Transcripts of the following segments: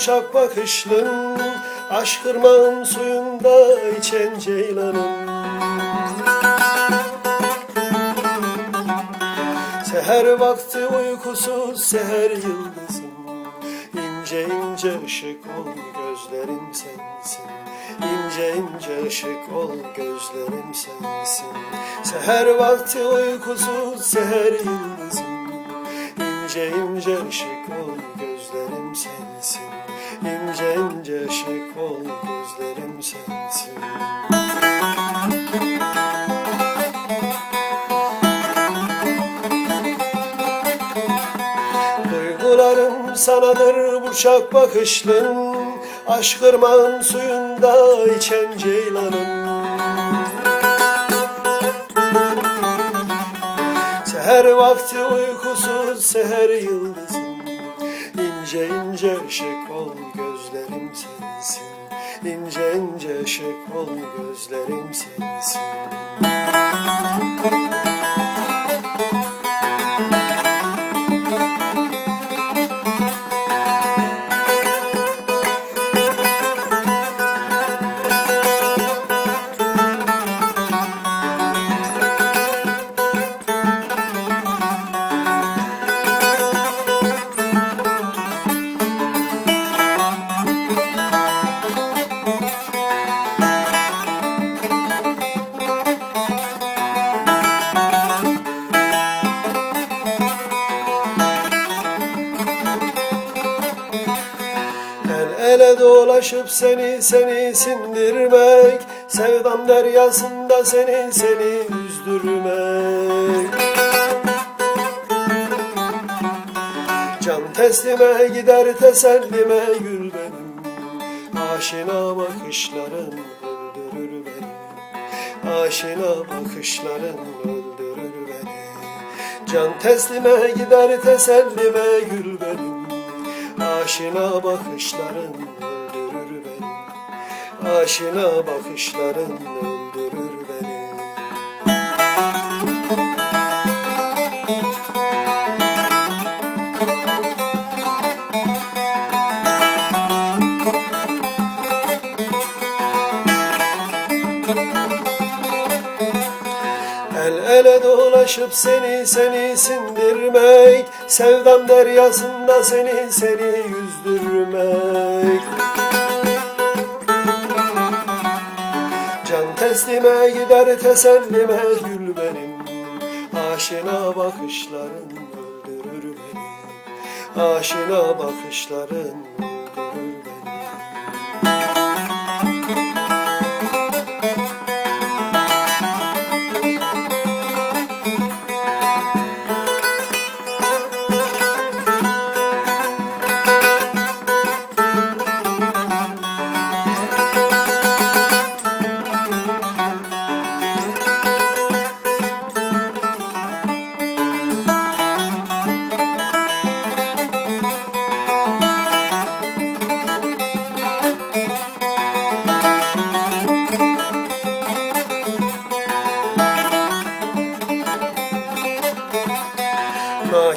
burçak bakışlım Aşk ırmağın suyunda içen ceylanım. Seher vakti uykusuz seher yıldızım. İnce ince ışık ol gözlerim sensin. İnce ince ışık ol gözlerim sensin. Seher vakti uykusuz seher yıldızım. İnce ince ışık ol sanadır burçak bakışlım. Aşk ırmağın suyunda içen ceylanım. Seher vakti uykusuz seher yıldızım. İnce ince ışık ol gözlerim sensin İnce ince ışık ol gözlerim sensin El ele dolaşıp seni seni sindirmek Sevdam deryasında seni seni üzdürmek. Can teslime gider tesellime gül benim. Aşina bakışların öldürür beni. Aşina bakışların öldürür beni. Can teslime gider tesellime gül benim Aşina bakışların öldürür beni. Aşina bakışların öldürür El ele dolaşıp seni seni sindirmek Sevdam deryasında seni seni yüzdürmek. Can teslime gider tesellime gül benim. Aşina bakışların öldürür beni. Aşina bakışların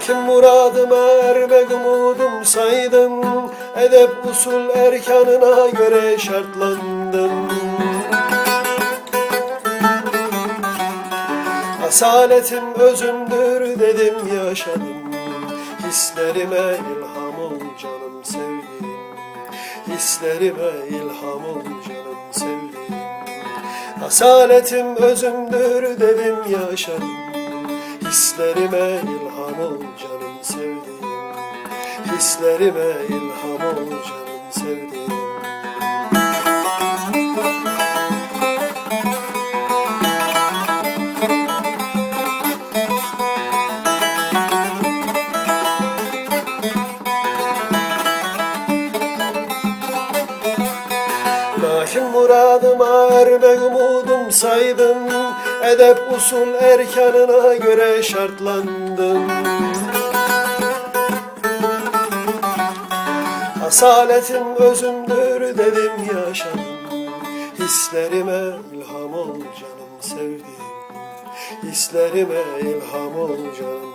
Lakin muradıma ermek umudum saydım. Edep usul erkanına göre şartlandım. Asaletim özümdür dedim yaşadım. Hislerime ilham ol canım sevdiğim Hislerime ilham ol canım sevdiğim Asaletim özümdür dedim yaşadım. Hislerime ilham ol canım sevdiğim. Hislerime ilham ol canım sevdiğim Edep usul erkanına göre şartlandım. Asaletim özümdür dedim yaşadım. Hislerime ilham ol canım sevdiğim. Hislerime ilham ol canım